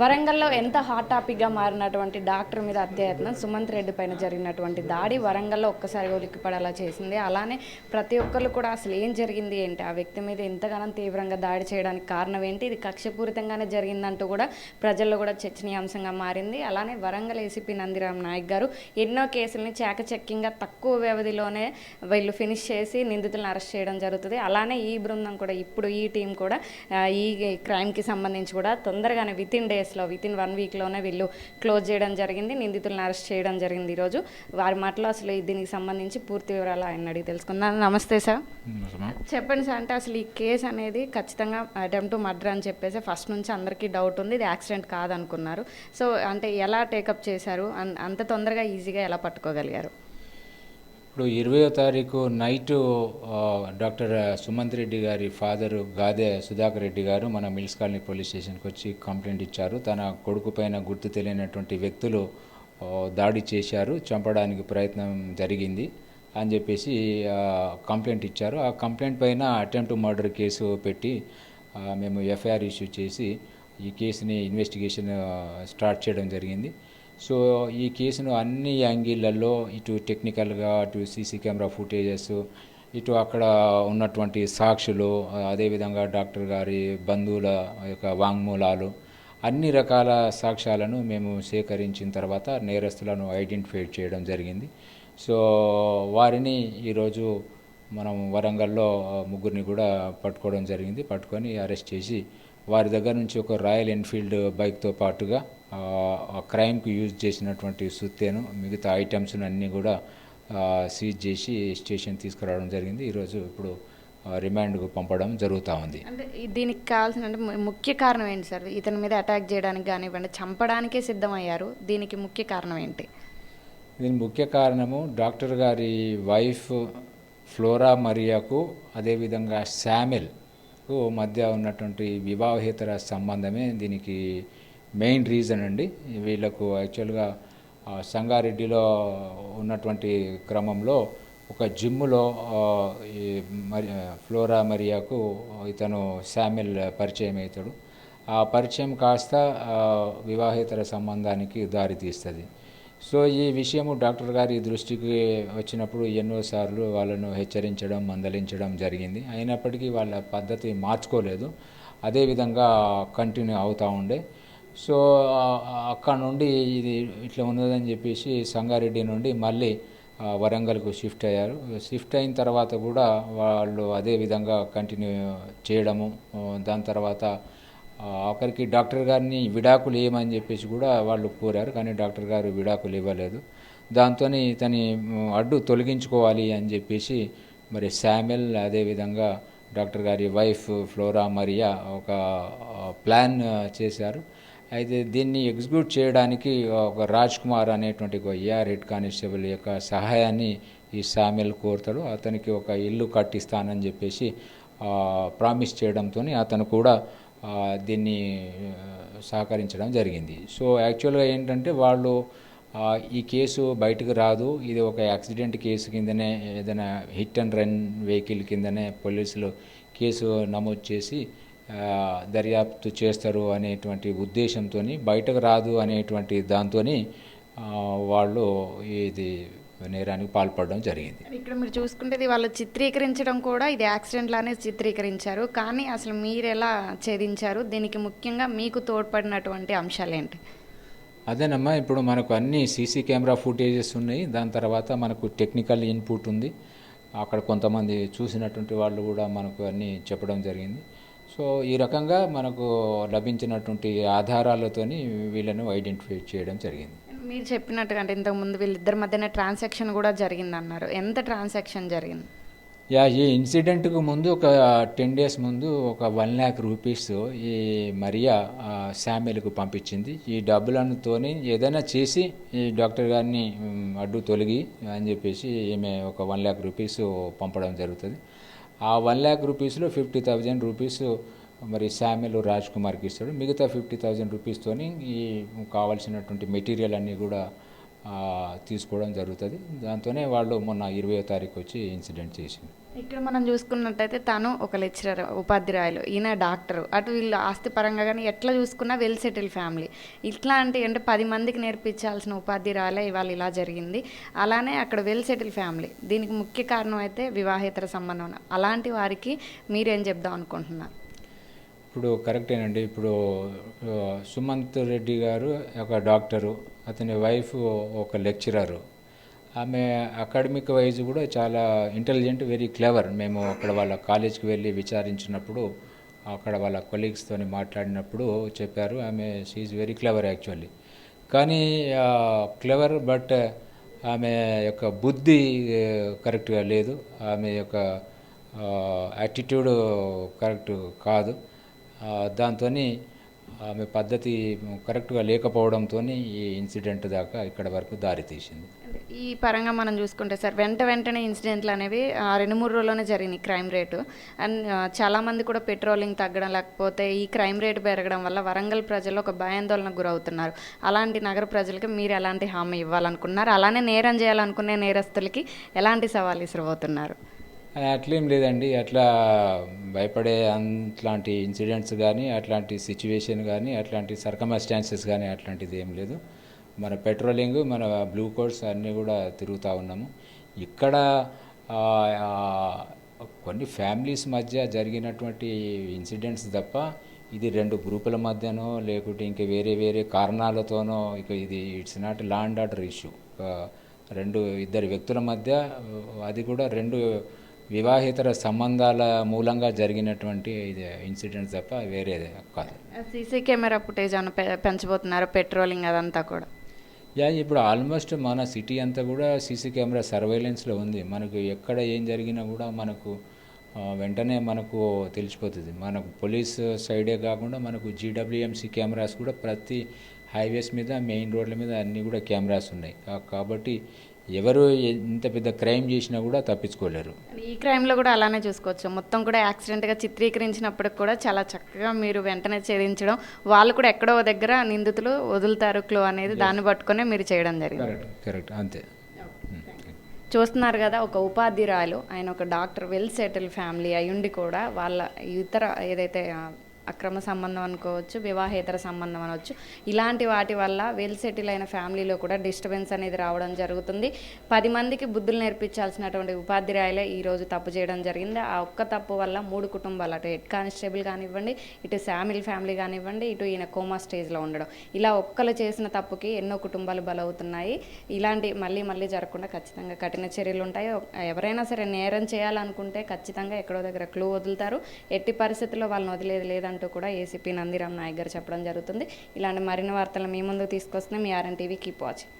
వరంగల్లో ఎంత హాట్ టాపిక్గా మారినటువంటి డాక్టర్ మీద అత్యయత్నం సుమంత్ రెడ్డి పైన జరిగినటువంటి దాడి వరంగల్లో ఒక్కసారి ఉలిక్కిపడేలా చేసింది. అలానే ప్రతి ఒక్కరు కూడా అసలు ఏం జరిగింది ఏంటి? ఆ వ్యక్తి మీద ఎంతగానో తీవ్రంగా దాడి చేయడానికి కారణం ఏంటి? ఇది కక్షపూరితంగానే జరిగిందంటూ కూడా ప్రజల్లో కూడా చర్చనీయాంశంగా మారింది. అలానే వరంగల్ ఏసీపీ నందిరామ్ నాయక్ గారు ఎన్నో కేసుల్ని చాకచక్యంగా తక్కువ వ్యవధిలోనే వీళ్ళు ఫినిష్ చేసి నిందితులను అరెస్ట్ చేయడం జరుగుతుంది. అలానే ఈ బృందం కూడా ఇప్పుడు ఈ టీం కూడా ఈ క్రైమ్కి సంబంధించి కూడా తొందరగానే విత్ ఇన్ డేస్ డేస్లో విత్ ఇన్ వన్ వీక్లోనే వీళ్ళు క్లోజ్ చేయడం జరిగింది నిందితులను అరెస్ట్ చేయడం జరిగింది ఈరోజు వారి మాటలో అసలు దీనికి సంబంధించి పూర్తి వివరాలు ఆయన అడిగి తెలుసుకుందాం. నమస్తే సార్. చెప్పండి సార్ అంటే అసలు ఈ కేసు అనేది ఖచ్చితంగా అటెంప్ట్ టు మర్డర్ అని చెప్పేసి ఫస్ట్ నుంచి అందరికీ డౌట్ ఉంది ఇది యాక్సిడెంట్ కాదనుకున్నారు. సో అంటే ఎలా టేకప్ చేశారు? అంత తొందరగా ఈజీగా ఎలా పట్టుకోగలిగారు? ఇప్పుడు ఇరవయో తారీఖు నైట్ డాక్టర్ సుమంత్ రెడ్డి గారి ఫాదరు గాదే సుధాకర్ రెడ్డి గారు మన మిల్స్ కాలనీ పోలీస్ స్టేషన్కి వచ్చి కంప్లైంట్ ఇచ్చారు. తన కొడుకు పైన గుర్తు తెలియనటువంటి వ్యక్తులు దాడి చేశారు. చంపడానికి ప్రయత్నం జరిగింది అని చెప్పేసి కంప్లైంట్ ఇచ్చారు. ఆ కంప్లైంట్ పైన అటెంప్ట్ మర్డర్ కేసు పెట్టి మేము ఎఫ్ఐఆర్ ఇష్యూ చేసి ఈ కేసుని ఇన్వెస్టిగేషన్ స్టార్ట్ చేయడం జరిగింది. సో ఈ కేసును అన్ని యాంగిళ్ళలో ఇటు టెక్నికల్గా అటు సీసీ కెమెరా ఫుటేజెస్ ఇటు అక్కడ ఉన్నటువంటి సాక్షులు అదేవిధంగా డాక్టర్ గారి బంధువుల యొక్క వాంగ్మూలాలు అన్ని రకాల సాక్ష్యాలను మేము సేకరించిన తర్వాత నేరస్తులను ఐడెంటిఫై చేయడం జరిగింది. సో వారిని ఈరోజు మనం వరంగల్లో ముగ్గురిని కూడా పట్టుకోవడం జరిగింది. పట్టుకొని అరెస్ట్ చేసి వారి దగ్గర నుంచి ఒక రాయల్ ఎన్ఫీల్డ్ బైక్తో పాటుగా క్రైమ్కి యూజ్ చేసినటువంటి సుత్తేను మిగతా ఐటమ్స్ అన్నీ కూడా సీజ్ చేసి స్టేషన్ తీసుకురావడం జరిగింది. ఈరోజు ఇప్పుడు రిమాండ్కు పంపడం జరుగుతూ ఉంది. అంటే దీనికి కావాల్సిన అంటే ముఖ్య కారణం ఏంటి సార్? ఇతని మీద అటాక్ చేయడానికి కానివ్వండి చంపడానికే సిద్ధమయ్యారు. దీనికి ముఖ్య కారణం ఏంటి? దీని ముఖ్య కారణము డాక్టర్ గారి వైఫ్ ఫ్లోరా మరియాకు అదేవిధంగా శామెల్కు మధ్య ఉన్నటువంటి వివాహేతర సంబంధమే దీనికి మెయిన్ రీజన్ అండి. వీళ్ళకు యాక్చువల్గా సంగారెడ్డిలో ఉన్నటువంటి క్రమంలో ఒక జిమ్లో ఈ మరి ఫ్లోరా మరియాకు ఇతను శామిల్ పరిచయం అవుతాడు ఆ పరిచయం కాస్త వివాహేతర సంబంధానికి దారితీస్తుంది సో ఈ విషయము డాక్టర్ గారి దృష్టికి వచ్చినప్పుడు ఎన్నోసార్లు వాళ్ళను హెచ్చరించడం మందలించడం జరిగింది. అయినప్పటికీ వాళ్ళ పద్ధతి మార్చుకోలేదు. అదేవిధంగా కంటిన్యూ అవుతూ ఉండే. సో అక్కడ నుండి ఇది ఇట్లా ఉన్నదని చెప్పేసి సంగారెడ్డి నుండి మళ్ళీ వరంగల్కు షిఫ్ట్ అయ్యారు. షిఫ్ట్ అయిన తర్వాత కూడా వాళ్ళు అదే విధంగా కంటిన్యూ చేయడము దాని తర్వాత ఆ, ఆఖరికి డాక్టర్ గారిని విడాకులు ఇవ్వమని చెప్పేసి కూడా వాళ్ళు కోరారు కానీ డాక్టర్ గారు విడాకులు ఇవ్వలేదు. దాంతో ఇతని అడ్డు తొలగించుకోవాలి అని చెప్పేసి మరి శామెల్ అదేవిధంగా డాక్టర్ గారి వైఫ్ ఫ్లోరా మరియా ఒక ప్లాన్ చేశారు. అయితే దీన్ని ఎగ్జిక్యూట్ చేయడానికి ఒక రాజ్ కుమార్ అనేటువంటి ఒక ఏఆర్ హెడ్ కానిస్టేబుల్ యొక్క సహాయాన్ని ఈ శామెల్ కోరుతాడు. అతనికి ఒక ఇల్లు కట్టిస్తానని చెప్పేసి ప్రామిస్ చేయడంతో అతను కూడా దీన్ని సహకరించడం జరిగింది. సో యాక్చువల్గా ఏంటంటే వాళ్ళు ఈ కేసు బయటకు రాదు. ఇది ఒక యాక్సిడెంట్ కేసు కిందనే ఏదైనా హిట్ అండ్ రన్ వెహికల్ కిందనే పోలీసులు కేసు నమోదు చేసి దర్యాప్తు చేస్తారు అనేటువంటి ఉద్దేశంతో బయటకు రాదు అనేటువంటి దాంతో వాళ్ళు ఇది నేరానికి పాల్పడడం జరిగింది. ఇక్కడ మీరు చూసుకుంటే వాళ్ళు చిత్రీకరించడం కూడా ఇది యాక్సిడెంట్ లానే చిత్రీకరించారు. కానీ అసలు మీరు ఎలా ఛేదించారు? దీనికి ముఖ్యంగా మీకు తోడ్పడినటువంటి అంశాలు ఏంటి? అదేనమ్మా ఇప్పుడు మనకు అన్ని సీసీ కెమెరా ఫుటేజెస్ ఉన్నాయి. దాని తర్వాత మనకు టెక్నికల్ ఇన్పుట్ ఉంది. అక్కడ కొంతమంది చూసినటువంటి వాళ్ళు కూడా మనకు అన్నీ చెప్పడం జరిగింది. సో ఈ రకంగా మనకు లభించినటువంటి ఆధారాలతోని వీళ్ళను ఐడెంటిఫై చేయడం జరిగింది. మీరు చెప్పినట్టుగా అంటే ఇంతకుముందు వీళ్ళిద్దరి మధ్యన ట్రాన్సాక్షన్ కూడా జరిగింది అన్నారు ఎంత ట్రాన్సాక్షన్ జరిగింది? యా ఈ ఇన్సిడెంట్కు ముందు ఒక టెన్ డేస్ ముందు ఒక వన్ ల్యాక్ రూపీస్ ఈ మరియా శామ్యుల్కు పంపించింది. ఈ డబ్బులతోని ఏదైనా చేసి ఈ డాక్టర్ గారిని అడ్డు తొలగి అని చెప్పేసి ఈమె ఒక వన్ ల్యాక్ రూపీస్ పంపడం జరుగుతుంది. ఆ వన్ ల్యాక్ రూపీస్లో ఫిఫ్టీ థౌజండ్ రూపీస్ మరి శామ్యుల్ రాజ్ కుమార్కి ఇస్తాడు. మిగతా ఫిఫ్టీ థౌజండ్ రూపీస్తోని ఈ కావాల్సినటువంటి మెటీరియల్ అన్నీ కూడా తీసుకోవడం జరుగుతుంది. దాంతోనే వాళ్ళు మొన్న ఇరవయో తారీఖు వచ్చి ఇన్సిడెంట్ చేసింది. ఇక్కడ మనం చూసుకున్నట్టయితే తను ఒక లెక్చరర్ ఉపాధ్యాయులు ఈయన డాక్టర్. అటు వీళ్ళు ఆస్తి పరంగా కానీ ఎట్లా చూసుకున్నా వెల్ సెటిల్ ఫ్యామిలీ. ఇట్లా అంటే అంటే పది మందికి నేర్పించాల్సిన ఉపాధ్యాయులే ఇవాళ ఇలా జరిగింది. అలానే అక్కడ వెల్ సెటిల్ ఫ్యామిలీ. దీనికి ముఖ్య కారణం అయితే వివాహేతర సంబంధం. అలాంటి వారికి మీరేం చెప్దాం అనుకుంటున్నారు? ఇప్పుడు కరెక్టేనండి ఇప్పుడు సుమంత్ రెడ్డి గారు ఒక డాక్టరు. అతని వైఫ్ ఒక లెక్చరరు. ఆమె అకాడమిక్ వైజ్ కూడా చాలా ఇంటెలిజెంట్ వెరీ క్లెవర్ మేము అక్కడ వాళ్ళ కాలేజ్కి వెళ్ళి విచారించినప్పుడు అక్కడ వాళ్ళ కొలీగ్స్తో మాట్లాడినప్పుడు చెప్పారు. ఆమె షీఈ్ వెరీ క్లెవర్ యాక్చువల్లీ కానీ క్లెవర్ బట్ ఆమె యొక్క బుద్ధి కరెక్ట్గా లేదు. ఆమె యొక్క యాటిట్యూడ్ కరెక్ట్ కాదు. దాంతో ఆమె పద్ధతి కరెక్ట్గా లేకపోవడంతో ఈ ఇన్సిడెంట్ దాకా ఇక్కడ వరకు దారి తీసింది. ఈ పరంగా మనం చూసుకుంటే సార్ వెంట వెంటనే ఇన్సిడెంట్లు అనేవి ఆ, రెండు మూడు రోజుల్లోనే జరిగినాయి క్రైమ్ రేటు. అండ్ చాలామంది కూడా పెట్రోలింగ్ తగ్గడం లేకపోతే ఈ క్రైమ్ రేటు పెరగడం వల్ల వరంగల్ ప్రజలు ఒక భయాందోళనకు గురవుతున్నారు. అలాంటి నగర ప్రజలకి మీరు ఎలాంటి హామీ ఇవ్వాలనుకున్నారు? అలానే నేరం చేయాలనుకునే నేరస్తులకి ఎలాంటి సవాలు ఇసురబోతున్నారు అట్లేం లేదండి. అట్లా భయపడే అట్లాంటి ఇన్సిడెంట్స్ కానీ అట్లాంటి సిచ్యువేషన్ కానీ అట్లాంటి సర్కమస్టాన్సెస్ కానీ అట్లాంటిది ఏం లేదు. మన పెట్రోలింగ్ మన బ్లూ కోడ్స్ అన్నీ కూడా తిరుగుతూ ఉన్నాము. ఇక్కడ కొన్ని ఫ్యామిలీస్ మధ్య జరిగినటువంటి ఇన్సిడెంట్స్ తప్ప ఇది రెండు గ్రూపుల మధ్యనో లేకుంటే ఇంక వేరే వేరే కారణాలతోనో ఇక ఇది it's not law and order issue. రెండు ఇద్దరు వ్యక్తుల మధ్య అది కూడా రెండు వివాహేతర సంబంధాల మూలంగా జరిగినటువంటి ఇది ఇన్సిడెంట్స్ తప్ప వేరేది కాదు. సీసీ కెమెరా ఫుటేజ్ పె- పెంచబోతున్నారు? పెట్రోలింగ్ అదంతా కూడా? యా ఇప్పుడు ఆల్మోస్ట్ మన సిటీ అంతా కూడా సీసీ కెమెరా సర్వైలెన్స్లో ఉంది. మనకు ఎక్కడ ఏం జరిగినా కూడా మనకు వెంటనే మనకు తెలిసిపోతుంది. మనకు పోలీస్ సైడే కాకుండా మనకు జీడబ్ల్యూఎంసీ కెమెరాస్ కూడా ప్రతి హైవేస్ మీద మెయిన్ రోడ్ల మీద అన్నీ కూడా కెమెరాస్ ఉన్నాయి. కాబట్టి ఎవరు ఎంత పెద్ద క్రైమ్ చేసినా కూడా తప్పించుకోలేరు. ఈ క్రైమ్లో కూడా అలానే చూసుకోవచ్చు. మొత్తం కూడా యాక్సిడెంట్గా చిత్రీకరించినప్పటికి కూడా చాలా చక్కగా మీరు వెంటనే ఛేదించడం వాళ్ళు కూడా ఎక్కడో దగ్గర నిందితులు వదులుతారు క్లో అనేది దాన్ని పట్టుకునే మీరు చేయడం జరిగింది. కరెక్ట్ అంతే. చూస్తున్నారు కదా ఒక ఉపాధ్యాయురాలు ఆయన ఒక డాక్టర్ వెల్ సెటిల్ ఫ్యామిలీ అయ్యుండి కూడా వాళ్ళ ఇతర ఏదైతే అక్రమ సంబంధం అనుకోవచ్చు వివాహేతర సంబంధం అనవచ్చు ఇలాంటి వాటి వల్ల వెల్ సెటిల్ అయిన ఫ్యామిలీలో కూడా డిస్టర్బెన్స్ అనేది రావడం జరుగుతుంది. పది మందికి బుద్ధులు నేర్పించాల్సినటువంటి ఉపాధ్యాయులే ఈరోజు తప్పు చేయడం జరిగింది. ఆ ఒక్క తప్పు వల్ల మూడు కుటుంబాలు అటు హెడ్ కానిస్టేబుల్ కానివ్వండి ఇటు శామిల్ ఫ్యామిలీ కానివ్వండి ఇటు ఈయన కోమా స్టేజ్లో ఉండడం. ఇలా ఒక్కరు చేసిన తప్పుకి ఎన్నో కుటుంబాలు బలవుతున్నాయి. ఇలాంటి మళ్ళీ మళ్ళీ జరగకుండా ఖచ్చితంగా కఠిన చర్యలు ఉంటాయి. ఎవరైనా సరే నేరం చేయాలనుకుంటే ఖచ్చితంగా ఎక్కడో దగ్గర క్లూ వదులుతారు. ఎట్టి పరిస్థితుల్లో వాళ్ళని వదిలేదు లేదంటూ కూడా ఏసీపీ నందిరామ్ నాయక్ గారు చెప్పడం జరుగుతుంది. ఇలాంటి మరిన్ని వార్తలు మీ ముందు తీసుకొస్తున్నాం మీ ఆర్ఎన్ టీవీ. Keep watching.